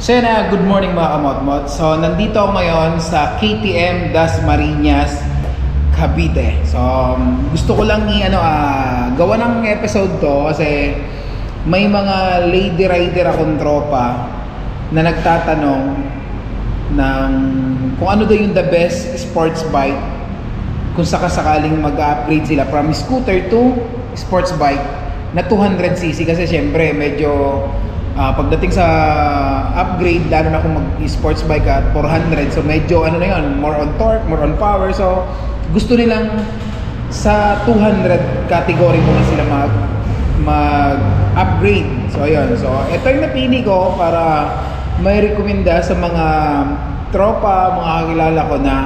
So yun na, good morning mga kamotmot. So nandito ako ngayon sa KTM Das Marinas, Cavite. So um, gusto ko lang i ano ah, gawa ng episode to kasi may mga lady rider akong tropa na nagtatanong ng kung ano daw yung the best sports bike kung sakasakaling mag-upgrade sila from scooter to sports bike na 200cc kasi syempre medyo ah, pagdating sa upgrade lalo na kung mag-sports bike at 400 so medyo ano na yun more on torque, more on power. So gusto nilang sa 200 category muna sila mag mag-upgrade. So ayun. So ito yung napili ko para may rekomenda sa mga tropa, mga kakilala ko na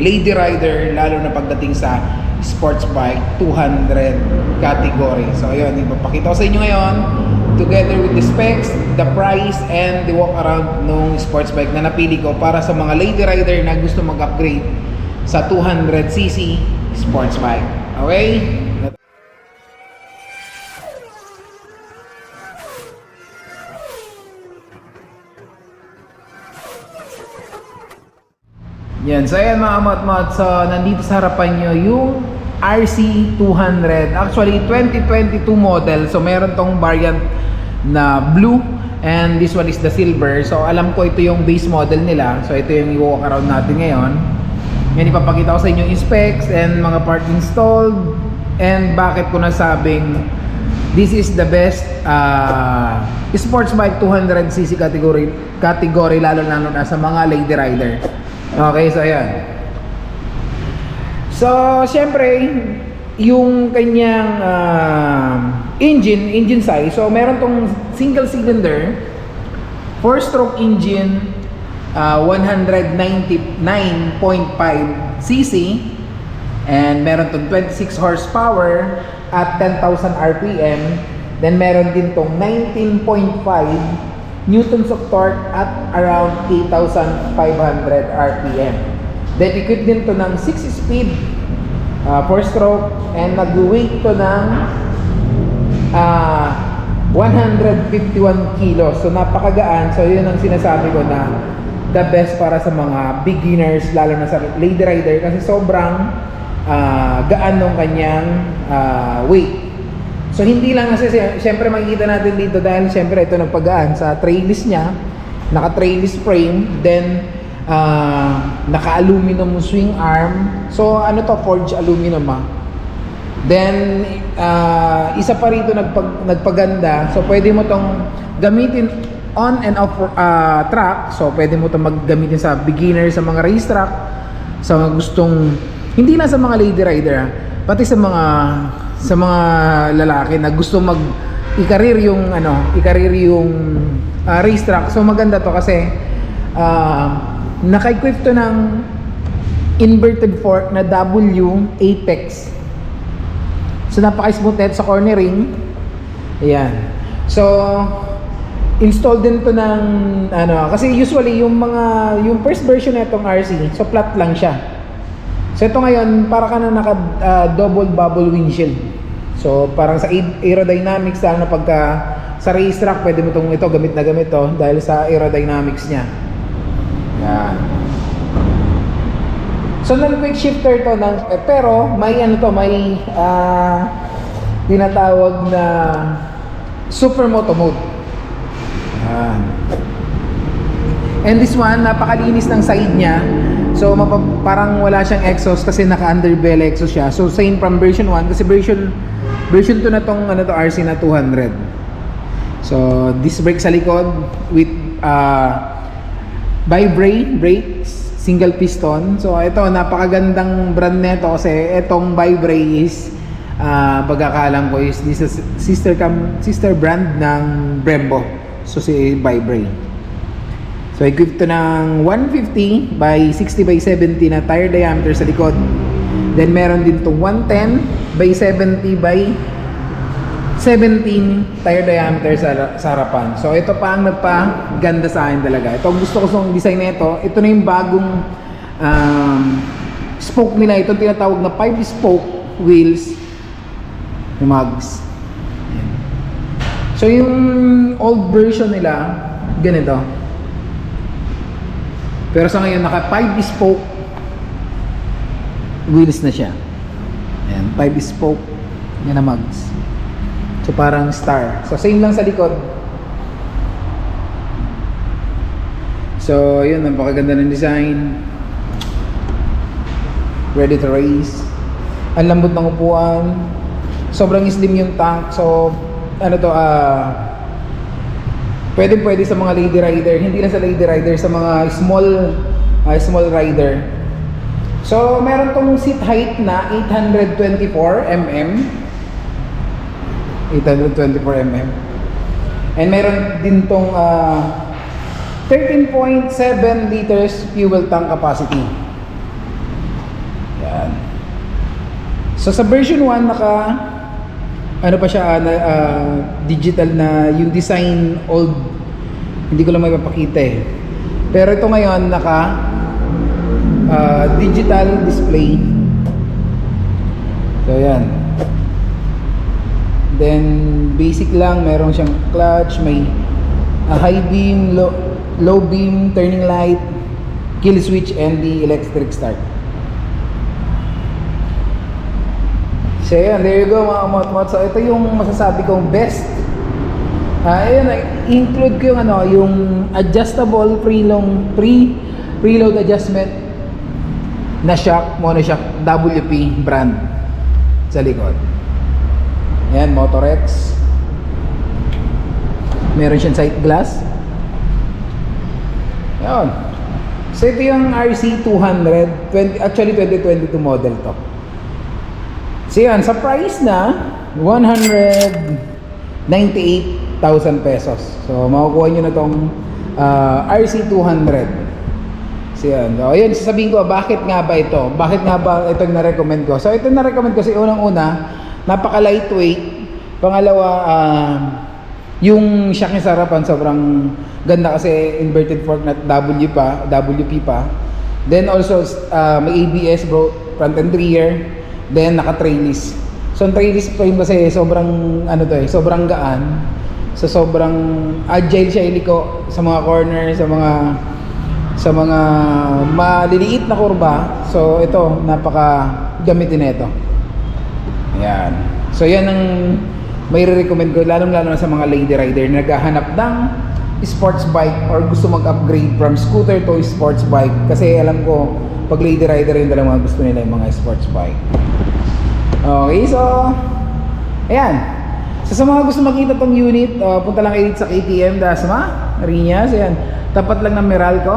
lady rider lalo na pagdating sa sports bike 200 category. So ayun, ipapakita ko sa inyo ngayon together with the specs, the price and the walk around nung sports bike na napili ko para sa mga lady rider na gusto mag-upgrade sa 200cc sports bike. Okay? Yan, so ayan mga matmat, so nandito sa harapan nyo yung RC200. Actually, 2022 model. So meron tong variant na blue and this one is the silver. So alam ko ito yung base model nila. So ito yung i-walk around natin ngayon. Yan, ipapakita ko sa inyo yung specs and mga part installed and bakit ko nasabing this is the best uh, sports bike 200cc category category lalo na na sa mga lady rider. Okay, so ayan. So, syempre, yung kanyang ah, engine, engine size, so meron tong single cylinder, 4-stroke engine, ah, 199.5 cc, and meron tong 26 horsepower at 10,000 RPM. Then meron din tong 19.5 newtons of torque at around 8,500 RPM. Then equipped din to ng 6-speed 4-stroke and nag-weight to ng ah, 151 kilos. So napakagaan. So yun ang sinasabi ko na the best para sa mga beginners lalo na sa lady rider kasi sobrang ah, gaan ng kanyang ah, weight. So hindi lang kasi si- syempre makikita natin dito dahil syempre ito nagpagaan sa trailis niya, naka trailis frame, then ah, naka aluminum swing arm. So ano to forged aluminum ah. Then ah, isa pa rito nagpag, nagpaganda. So pwede mo tong gamitin on and off ah, track. So pwede mo tong maggamitin sa beginner sa mga race track, sa mga gustong hindi lang sa mga lady rider, ah, pati sa mga sa mga lalaki na gusto mag i-career yung ano, i-career yung ah, race track. So maganda to kasi ah, naka-equip to ng inverted fork na W apex. So napaka-smooth net sa cornering. Ayan. So installed din to ng ano kasi usually yung mga yung first version nitong RC so flat lang siya. So ito ngayon para ka na naka ah, double bubble windshield. So parang sa aer- aerodynamics na pagka sa racetrack pwede mo tong ito gamit na gamit to dahil sa aerodynamics niya. Yan. So non-quick shifter to ng eh, pero may ano to may ah, tinatawag na supermoto mode. Yan. And this one, napakalinis ng side niya. So parang wala siyang exhaust kasi naka-underbelly exhaust siya. So same from version 1 kasi version version 2 na tong ano to RC na 200. So disc brake sa likod with uh, Vibrate brakes, single piston. So ito napakagandang brand nito kasi itong Vibrate is ah pagkakalam ko is this is sister cam, sister brand ng Brembo. So si Vibrate. So equipped to ng 150 by 60 by 70 na tire diameter sa likod. Then meron din tong 110 by 70 by 17 tire diameter sa, sa harapan. So ito pa ang nagpaganda sa akin talaga. Ito gusto ko sa design nito. Ito na yung bagong um, spoke nila. Ito tinatawag na 5 spoke wheels. Ayan. So yung old version nila ganito. Pero sa ngayon, naka 5 spoke wheels na siya. Ayan, 5 spoke. Yan na mags. So parang star. So same lang sa likod. So yun, napakaganda ng design. Ready to race. Ang lambot ng upuan. Sobrang slim yung tank. So ano to ah pwede pwede sa mga lady rider. Hindi lang sa lady rider, sa mga small ah, small rider. So meron tong seat height na 824 mm. 824 mm. And meron din tong ah, 13.7 liters fuel tank capacity. Yan. So sa version 1 naka ano pa siya ah, na, ah, digital na yung design old hindi ko lang mapapakita eh. Pero ito ngayon naka ah, digital display. So yan. Then basic lang, meron siyang clutch, may ah, high beam, low, low beam, turning light, kill switch and the electric start. So yan, there you go mga mot So ito yung masasabi kong best. Ah, ayun, include ko yung ano, yung adjustable preload pre preload adjustment na shock, monoshock WP brand sa likod. Ayan, Motorex. Meron siyang sight glass. Ayan. So ito yung RC200, 20, actually 2022 model to. So yan, sa price na 198,000 pesos. So makukuha nyo na tong ah, RC200. So yan. So ayun, sasabihin ko, bakit nga ba ito? Bakit nga ba ito yung na-recommend ko? So ito na-recommend ko kasi unang-una, napaka lightweight. Pangalawa, ah, yung shock niya sa harapan sobrang ganda kasi inverted fork na W pa, WP pa. Then also ah, may ABS bro, front and rear. Then naka trailis. So ang trailis frame kasi sobrang ano to eh, sobrang gaan. So sobrang agile siya iliko sa mga corner, sa mga sa mga maliliit na kurba. So ito napaka gamitin nito. Ayan. So yan ang may recommend ko lalong lalo na sa mga lady rider na naghahanap ng sports bike or gusto mag-upgrade from scooter to sports bike. Kasi alam ko pag lady rider yung dalawang mga gusto nila yung mga sports bike. Okay so ayan. So sa mga gusto makita tong unit uh, punta lang kayo sa KTM Dasma Riñas ayan. Tapat lang ng Meralco.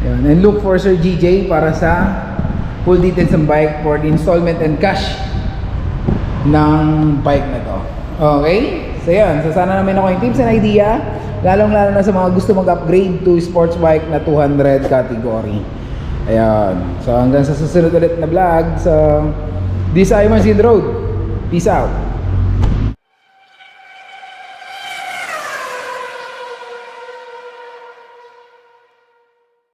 Ayan and look for Sir GJ para sa full details ng bike for the installment and cash ng bike na to. Okay? So yan, so sana namin ako yung tips and idea, lalong lalo na sa mga gusto mag-upgrade to sports bike na 200 category. Ayan. So hanggang sa susunod ulit na vlog. So, this is Road. Peace out.